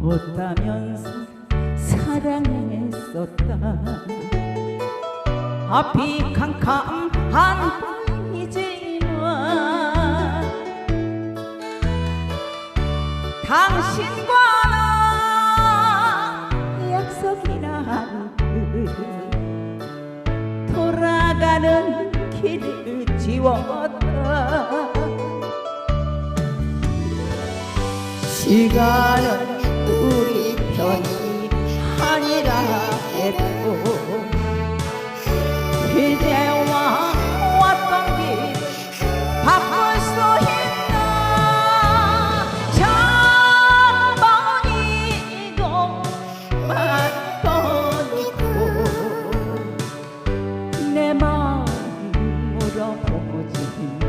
못하면서 사랑했었다. 앞이 캄캄한 당신과 나 약속이란 그 돌아가는 길을 지웠다. 시간은 우리 편이 아니라 했고 이제와 왔던 길 바꿀 수 있나? 전번이도 맞던 있고 내 마음 물어보지.